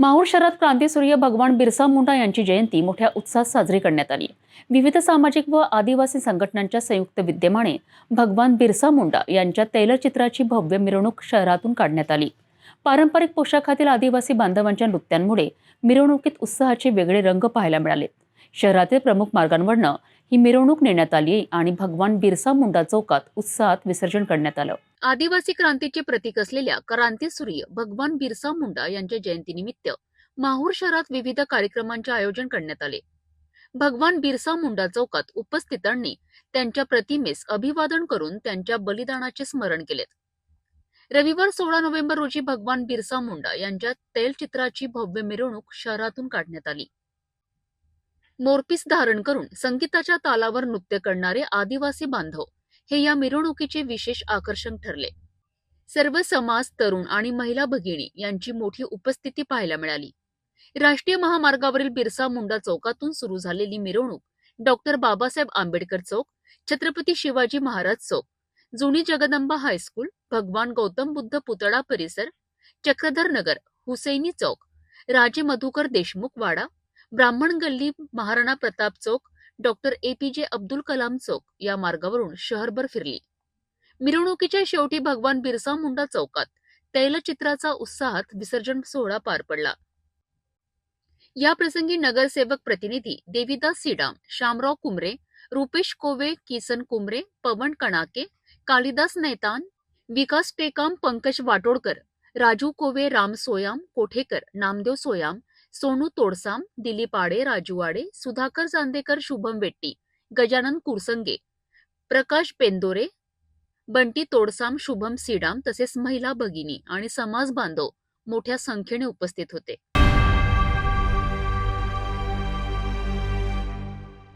माहूर शहरात क्रांतीसूर्य भगवान बिरसा मुंडा यांची जयंती मोठ्या उत्साहात साजरी करण्यात आली. विविध सामाजिक व आदिवासी संघटनांच्या संयुक्त विद्यमाने भगवान बिरसा मुंडा यांच्या तैलचित्राची भव्य मिरवणूक शहरातून काढण्यात आली. पारंपरिक पोशाखातील आदिवासी बांधवांच्या नृत्यांमुळे मिरवणुकीत उत्साहाचे वेगळे रंग पाहायला मिळाले. शहरातील प्रमुख मार्गांवरनं ही मिरवणूक नेण्यात आली आणि भगवान बिरसा मुंडा चौकात उत्साहात विसर्जन करण्यात आलं. आदिवासी क्रांतीचे प्रतीक असलेल्या क्रांती सूर्य भगवान बिरसा मुंडा यांच्या जयंतीनिमित्त माहूर शहरात विविध कार्यक्रमांचे आयोजन करण्यात आले. भगवान बिरसा मुंडा चौकात उपस्थितांनी त्यांच्या प्रतिमेस अभिवादन करून त्यांच्या बलिदानाचे स्मरण केले. रविवार सोळा नोव्हेंबर रोजी भगवान बिरसा मुंडा यांच्या तैलचित्राची भव्य मिरवणूक शहरातून काढण्यात आली. मोरपीस धारण करून संगीताच्या तालावर नृत्य करणारे आदिवासी बांधव हे या मिरवणुकीचे विशेष आकर्षण ठरले. सर्व समाज तरुण आणि महिला भगिनी यांची मोठी उपस्थिती पाहायला मिळाली. राष्ट्रीय महामार्गावरील बिरसा मुंडा चौकातून सुरू झालेली मिरवणूक डॉक्टर बाबासाहेब आंबेडकर चौक छत्रपती शिवाजी महाराज चौक जुनी जगदंबा हायस्कूल भगवान गौतम बुद्ध पुतळा परिसर चक्रधर नगर हुसैनी चौक राजे मधुकर देशमुख वाडा ब्राह्मण गल्ली महाराणा प्रताप चौक डॉक्टर जे अब्दुल कलाम चौक या मार्गावरून शहरभर फिरली. मिरवणुकीच्या शेवटी भगवान बिरसा मुंडा चौकात तैलचित्राचा उत्साहात विसर्जन सोहळा पार पडला. या प्रसंगी नगरसेवक प्रतिनिधी देविदास सीडाम शामराव कुमरे रुपेश कोवे किसन कुमरे पवन कणाके कालिदास नैतान विकास टेकाम पंकज वाटोडकर राजू कोवे राम सोयाम कोठेकर नामदेव सोयाम सोनू तोडसाम दिलीप आडे राजू आडे सुधाकर चांदेकर शुभम वेट्टी गजानन कुरसंगे प्रकाश पेंदोरे बंटी तोडसाम शुभम सीडाम तसेच महिला भगिनी आणि समाज बांधव मोठ्या संख्येने उपस्थित होते.